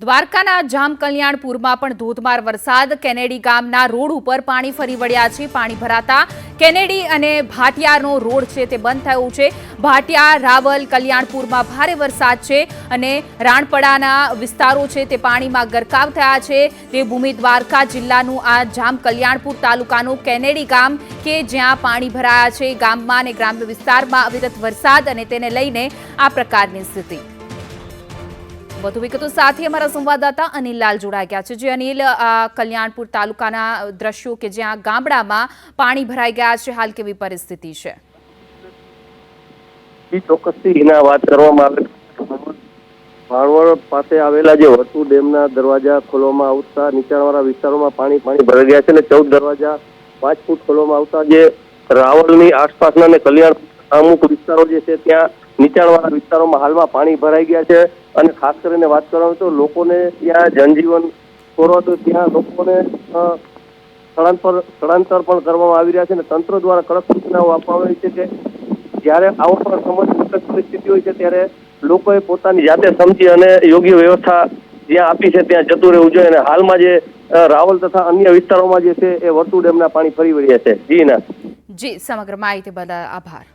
દ્વારકાના જામ કલ્યાણપુરમાં પણ ધોધમાર વરસાદ. કેનેડી ગામના રોડ ઉપર પાણી ફરી વળ્યા છે, પાણી ભરાતા. કેનેડી અને ભાટિયાનો રોડ છે તે બંધ થયો છે. ભાટિયા, રાવલ, કલ્યાણપુરમાં ભારે વરસાદ છે અને રાણપડાના વિસ્તારો છે તે પાણીમાં ગરકાવ થયા છે. તે ભૂમિ દ્વારકા જિલ્લાનું આ જામ કલ્યાણપુર તાલુકાનું કેનેડી ગામ કે જ્યાં પાણી ભરાયા છે. ગામમાં અને ગ્રામ્ય વિસ્તારમાં અવિરત વરસાદ અને તેને લઈને આ પ્રકારની સ્થિતિ. વધુ વિગતો સાથે અમારા સંવાદદાતા અનિલ લાલ જોડાઈ ગયા છે. જે અનિલ કલ્યાણપુર તાલુકાના દ્રશ્યો કે જ્યાં ગામડામાં પાણી ભરાઈ ગયા છે, હાલ કેવી પરિસ્થિતિ છે? પાસે આવેલા જે વર્તુ ડેમના દરવાજા ખોલવામાં આવતા, નીચાણવાળા વિસ્તારોમાં પાણી પાણી ભરાઈ ગયા છે અને ચૌદ દરવાજા પાંચ ફૂટ ખોલવામાં આવતા જે રાવલની આસપાસના અને કલ્યાણ અમુક વિસ્તારો જે છે, ત્યાં નીચાણવાળા વિસ્તારોમાં હાલમાં પાણી ભરાઈ ગયા છે. અને ખાસ કરીને વાત કરવામાં તો લોકોને ત્યાં જનજીવન કોરો તો ત્યાં લોકોને સ્થળાંતર સ્થળાંતર પણ કરવામાં આવી રહ્યા છે અને તંત્ર દ્વારા કડક સૂચનાઓ આપવામાં આવી છે કે જ્યારે આવો પણ સમજ પરિસ્થિતિ હોય છે ત્યારે લોકોએ પોતાની જાતે સમજી અને યોગ્ય વ્યવસ્થા જ્યાં આપી છે ત્યાં જતું રહેવું જોઈએ અને હાલમાં જે રાવલ તથા અન્ય વિસ્તારોમાં જે છે એ વર્તુ ડેમના પાણી ફરી વળ્યા છે. જી ના. જી, સમગ્ર માહિતી બદલ આભાર.